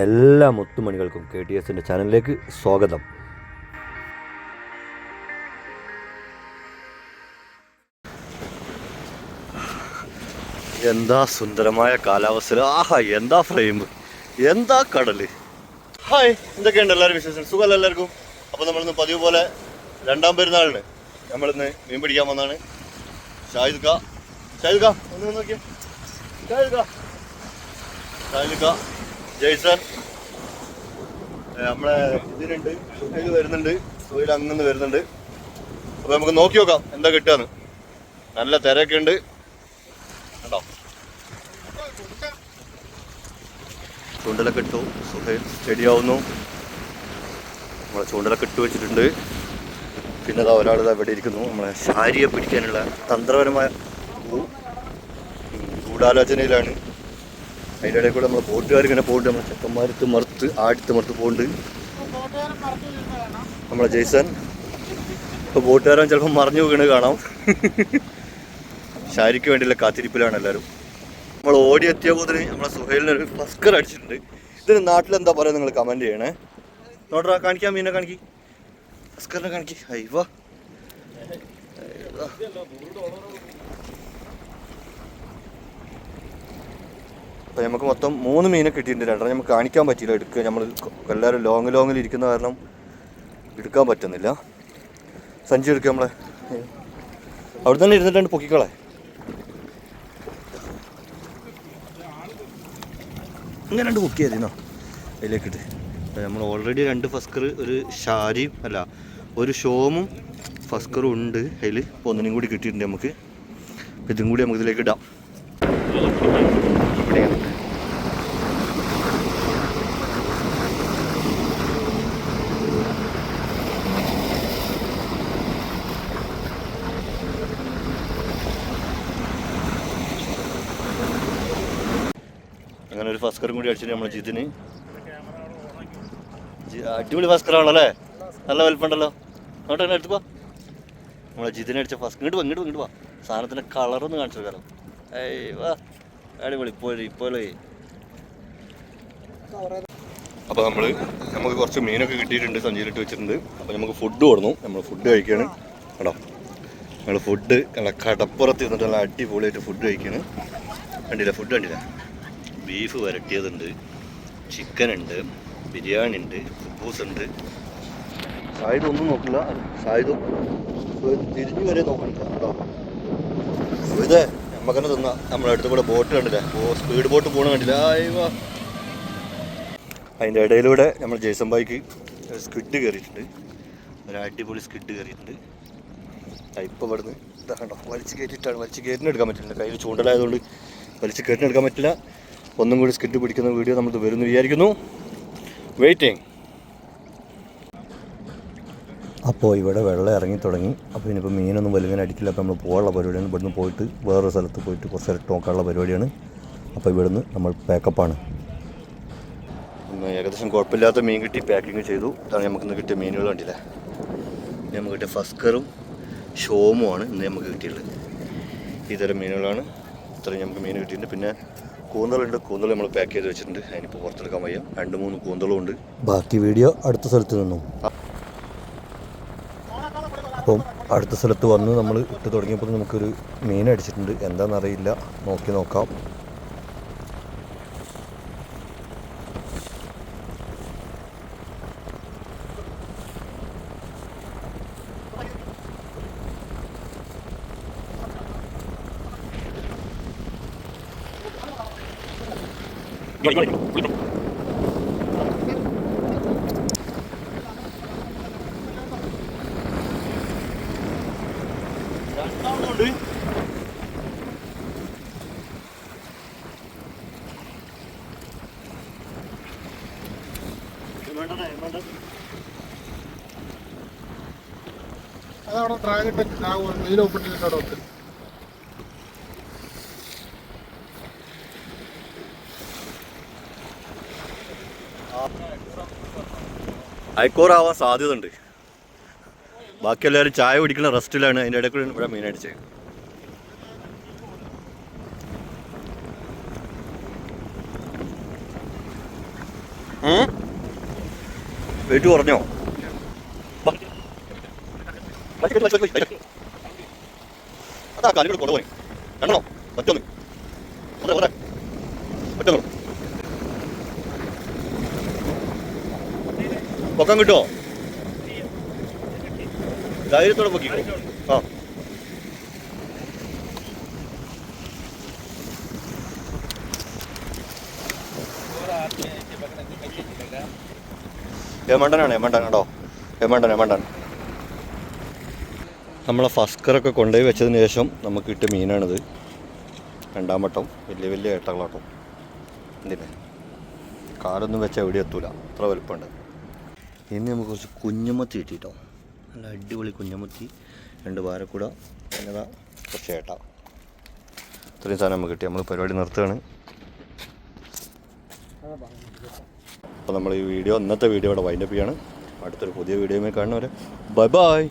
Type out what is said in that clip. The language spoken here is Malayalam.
എല്ലാ മുത്തുമണികൾക്കും കെ ടി എസിന്റെ ചാനലിലേക്ക് സ്വാഗതം. എന്താ സുന്ദരമായ കാലാവസ്ഥ? ആഹാ എന്താ ഫ്രെയിം എന്താ കടൽ? ഹായ് എന്തൊക്കെയുണ്ട് എല്ലാവരും വിശേഷം? സുഖമല്ല എല്ലാവർക്കും? അപ്പോൾ നമ്മളിന്ന് പതിവ് പോലെ രണ്ടാം പെരുന്നാളിന് നമ്മളിന്ന് മീൻ പിടിക്കാൻ വന്നാണ്. ഷാഹിദ് ഖാ. ഷാഹിദ് ഒന്ന് നോക്കിയാ. ഷാഹിദ് ഷാഹിദ് ഏ, നമ്മളെ ഇതിനുണ്ട് സുഹൈൽ വരുന്നുണ്ട് സുഹൈൽ അങ്ങനെ വരുന്നുണ്ട്. അപ്പോൾ നമുക്ക് നോക്കി നോക്കാം എന്താ കിട്ടുകയെന്ന്. നല്ല തിരയൊക്കെ ഉണ്ട്. കേട്ടോ ചൂണ്ടലൊക്കെ ഇട്ടു. സുഹൈൽ സ്റ്റഡിയാവുന്നു നമ്മളെ ചൂണ്ടലൊക്കെ ഇട്ട് വെച്ചിട്ടുണ്ട്. പിന്നെ അതാ ഒരാൾ ഇതാ ഇവിടെ ഇരിക്കുന്നു. നമ്മളെ ശാരിയെ പിടിക്കാനുള്ള തന്ത്രപരമായ ഗൂഢാലോചനയിലാണ്. അതിന്റെ ഇടയിൽ കൂടെ നമ്മളെ ബോട്ടുകാരിങ്ങനെ പോകുന്നുണ്ട് നമ്മളെ ചെക്കന്മാരത്ത് മറുത്ത് ആടുത്ത് മറുത്ത് പോകുന്നുണ്ട് നമ്മളെ ജയ്സൺ. ഇപ്പോൾ ബോട്ടുകാരൻ ചിലപ്പോൾ മറിഞ്ഞു വീണ് കാണാം. ഷാരിക്ക് വേണ്ടിയുള്ള കാത്തിരിപ്പിലാണ് എല്ലാവരും. നമ്മൾ ഓടിയെത്തിയ പോതിന് നമ്മളെ സുഹേലിനൊരു ഫസ്കർ അടിച്ചിട്ടുണ്ട്. ഇതിന് നാട്ടിൽ എന്താ പറയുക നിങ്ങൾ കമന്റ് ചെയ്യണേ. നോട്ടറാ കാണിക്കാം മീനെ കാണിക്കി. ഫസ്കറിനെ കാണിക്കി. അയ്യവാ അപ്പോൾ നമുക്ക് മൊത്തം മൂന്ന് മീനെ കിട്ടിയിട്ടുണ്ട്. രണ്ടെണ്ണം നമുക്ക് കാണിക്കാൻ പറ്റിയില്ല. എടുക്കുക നമ്മൾ എല്ലാവരും ലോങ് ലോങ്ങിൽ ഇരിക്കുന്ന കാരണം എടുക്കാൻ പറ്റുന്നില്ല. സഞ്ചി എടുക്കുക നമ്മളെ. അവിടെ തന്നെ ഇരുന്നിട്ടുണ്ട് പൊക്കിക്കളെ. ഇങ്ങനെ രണ്ട് പൊക്കി അതിലേക്ക് അതിലേക്കിട്ട് നമ്മൾ ഓൾറെഡി രണ്ട് ഫസ്കർ ഒരു ഷാരിയും അല്ല ഒരു ഷോമും ഫസ്കറും ഉണ്ട്. അതിൽ ഒന്നിനും കൂടി കിട്ടിയിട്ടുണ്ട് നമുക്ക്. ഇതും കൂടി നമുക്ക് ഇതിലേക്ക് ഇടാം. അങ്ങനെ ഒരു ഫസ്കറും കൂടി അടിച്ചിട്ട് നമ്മൾ ജിതിന്. അടിപൊളി ഫസ്കറാണല്ലേ നല്ല വലിപ്പമുണ്ടല്ലോ. നോട്ടെ എന്നെ എടുത്തു നമ്മളെ ജിതിനെ അടിച്ച ഫസ്കർ ഇങ്ങോട്ട് ഇങ്ങോട്ട് ഇങ്ങോട്ട് വാ സാധനത്തിന്റെ കളറൊന്ന് കാണിച്ചു തരാം ഏയ് വാ. അടിപൊളി ഇപ്പോൾ ഇപ്പോലെ അപ്പോൾ നമ്മൾ നമുക്ക് കുറച്ച് മീനൊക്കെ കിട്ടിയിട്ടുണ്ട് സഞ്ചിയിലിട്ട് വെച്ചിട്ടുണ്ട്. അപ്പോൾ നമുക്ക് ഫുഡ് കൊടുന്നു. നമ്മൾ ഫുഡ് കഴിക്കുകയാണ് കേട്ടോ നമ്മൾ ഫുഡ് കടപ്പുറത്ത് ഇരുന്നിട്ട് നല്ല അടിപൊളിയായിട്ട് ഫുഡ് കഴിക്കുകയാണ് കണ്ടില്ല? ഫുഡ് കണ്ടില്ല? ബീഫ് വരട്ടിയതുണ്ട്. ചിക്കൻ ഉണ്ട്. ബിരിയാണി ഉണ്ട്. കുബൂസ് ഉണ്ട്. സായുധ ഒന്നും നോക്കില്ല. സായിദും തിരിഞ്ഞു വരെ നോക്കണില്ല കേട്ടോ. നമുക്ക് തന്നെ തിന്നാ. നമ്മളെ അടുത്ത് കൂടെ ബോട്ട് കണ്ടില്ലേ? ഓ സ്പീഡ് ബോട്ട് പോണ കണ്ടില്ല? അതിന്റെ ഇടയിലൂടെ നമ്മൾ ജേസൺ ബായിക്ക് സ്കിഡ് കയറിയിട്ടുണ്ട് ഒരു അടിപൊളി സ്കിഡ് കയറിയിട്ടുണ്ട് ഇപ്പോൾ ഇവിടുന്ന് ഇതാ കണ്ടോ? വലിച്ച് കയറ്റിയിട്ടാണ് വലിച്ച് കയറ്റിനെടുക്കാൻ പറ്റില്ല. കയ്യിൽ ചൂണ്ടലായതുകൊണ്ട് വലിച്ച് കയറ്റിനെടുക്കാൻ പറ്റില്ല. ഒന്നും കൂടി സ്കിഡ് പിടിക്കുന്ന വീഡിയോ നമ്മൾ വരുന്നു വിചാരിക്കുന്നു. വെയിറ്റിംഗ് അപ്പോൾ ഇവിടെ വെള്ളം ഇറങ്ങി തുടങ്ങി. അപ്പോൾ ഇനിയിപ്പോൾ മീനൊന്നും വലുങ്ങനെ അടിക്കില്ല. അപ്പോൾ നമ്മൾ പോകാനുള്ള പരിപാടിയാണ്. ഇവിടുന്ന് പോയിട്ട് വേറൊരു സ്ഥലത്ത് പോയിട്ട് കുറച്ച് നേരം നോക്കാനുള്ള പരിപാടിയാണ്. അപ്പോൾ ഇവിടുന്ന് നമ്മൾ പാക്കപ്പാണ് ഇന്ന് ഏകദേശം കുഴപ്പമില്ലാത്ത മീൻ കിട്ടി. പാക്കിങ് ചെയ്തു. ഇതാണ് നമുക്ക് ഇന്ന് കിട്ടിയ മീനുകൾ കണ്ടില്ല ഇനി നമുക്ക് കിട്ടിയ ഫസ്കറും ഷോമുമാണ് ഇന്ന് നമുക്ക് കിട്ടിയുള്ളത് ഇത്തരം മീനുകളാണ്. ഇത്രയും നമുക്ക് മീൻ കിട്ടിയിട്ടുണ്ട്. പിന്നെ കൂന്തലുണ്ട് കൂന്തൽ നമ്മൾ പാക്ക് ചെയ്ത് വെച്ചിട്ടുണ്ട്. അതിനിപ്പോൾ പുറത്തെടുക്കാൻ വയ്യ. രണ്ട് മൂന്ന് കൂന്തളും ഉണ്ട്. ബാക്കി വീഡിയോ അടുത്ത സ്ഥലത്ത് നിന്നും. അപ്പം അടുത്ത സ്ഥലത്ത് വന്ന് നമ്മൾ ഇട്ട് തുടങ്ങിയപ്പോൾ നമുക്കൊരു മീൻ അടിച്ചിട്ടുണ്ട്. എന്താണെന്നറിയില്ല നോക്കി നോക്കാം. രണ്ടാമതുണ്ട് വേണ്ടേ വേണ്ട അതവിടെ ഡ്രാഗൺ വെയിലൊപ്പിട്ടിട്ട് അവിടെ വെക്കും അയക്കോറാവാൻ സാധ്യതയുണ്ട്. ബാക്കി എല്ലാവരും ചായ കുടിക്കുന്ന റെസ്റ്റിലാണ് അതിന്റെ ഇടയ്ക്ക് ഇവിടെ മീൻ അടിച്ചത് വെയിറ്റ് കുറഞ്ഞോ. അതാ കാലുകൾ കൊണ്ടുപോയി. രണ്ടോ പറ്റൊന്ന് ഒറ്റൊന്നു പൊക്കം കിട്ടുമോ ധൈര്യത്തോടെ പൊക്കിക്കോ. ആ. ഹേമണ്ടനാണ് ഹേമണ്ടൻ കേട്ടോ ഹേമണ്ടൻ ഹേമണ്ടൻ നമ്മളെ ഫസ്കറൊക്കെ കൊണ്ടുപോയി വെച്ചതിന് ശേഷം നമുക്ക് കിട്ടിയ മീനാണിത്. രണ്ടാം വട്ടം. വലിയ വലിയ ഏട്ടകളാട്ടോ. എന്തിനാ? കാലൊന്നും വെച്ചാൽ എവിടെ എത്തൂല. അത്ര വലുപ്പമുണ്ട്. ഇനി നമുക്ക് കുറച്ച് കുഞ്ഞുമത്തി കിട്ടിട്ടോ. നല്ല അടിപൊളി കുഞ്ഞുമത്തി. രണ്ട് വാരക്കൂട എന്നതാ കുറച്ച് ഏട്ട. ഇത്രയും സാധനം നമുക്ക് കിട്ടി. നമ്മൾ പരിപാടി നിർത്തുകയാണ്. അപ്പോൾ നമ്മൾ ഈ വീഡിയോ ഇന്നത്തെ വീഡിയോ ഇവിടെ വൈൻഡപ്പ് ചെയ്യാണ്. അടുത്തൊരു പുതിയ വീഡിയോയുമായി കാണുന്നവരെ. Bye bye